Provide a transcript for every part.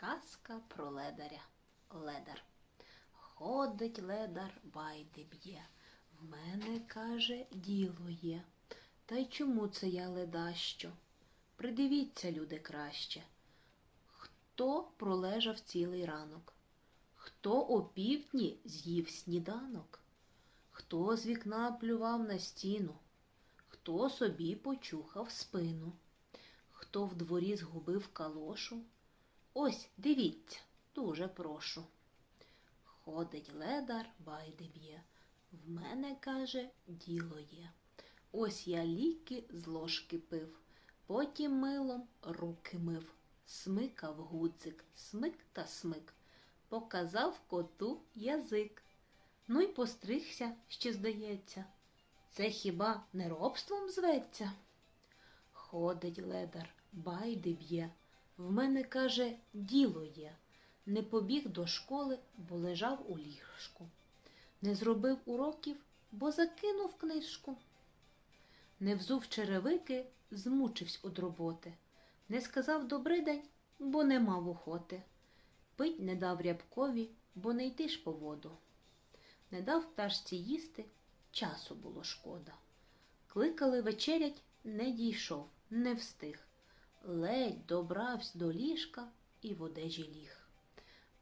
Казка про ледаря. Ледар. Ходить ледар, байди б'є. В мене, каже, діло є. Та й чому це я ледащо? Придивіться, люди, краще. Хто пролежав цілий ранок? Хто опівдні з'їв сніданок? Хто з вікна плював на стіну? Хто собі почухав спину? Хто в дворі згубив калошу? Ось, дивіться, дуже прошу. Ходить ледар, байди б'є. В мене, каже, діло є. Ось я ліки з ложки пив, потім милом руки мив, смикав гудзик, смик та смик, показав коту язик. Ну й постригся, ще здається. Це хіба не робством зветься? Ходить ледар, байди б'є. В мене, каже, діло є. Не побіг до школи, бо лежав у ліжку. Не зробив уроків, бо закинув книжку. Не взув черевики, змучився од роботи. Не сказав добрий день, бо не мав охоти. Пить не дав рябкові, бо не йти ж по воду. Не дав пташці їсти, часу було шкода. Кликали вечерять, не дійшов, не встиг. Ледь добравсь до ліжка і в одежі ліг.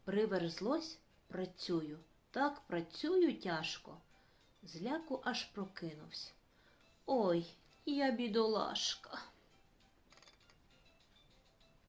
Приверзлось, працюю, так працюю тяжко. Зляку аж прокинувсь. Ой, я бідолашка.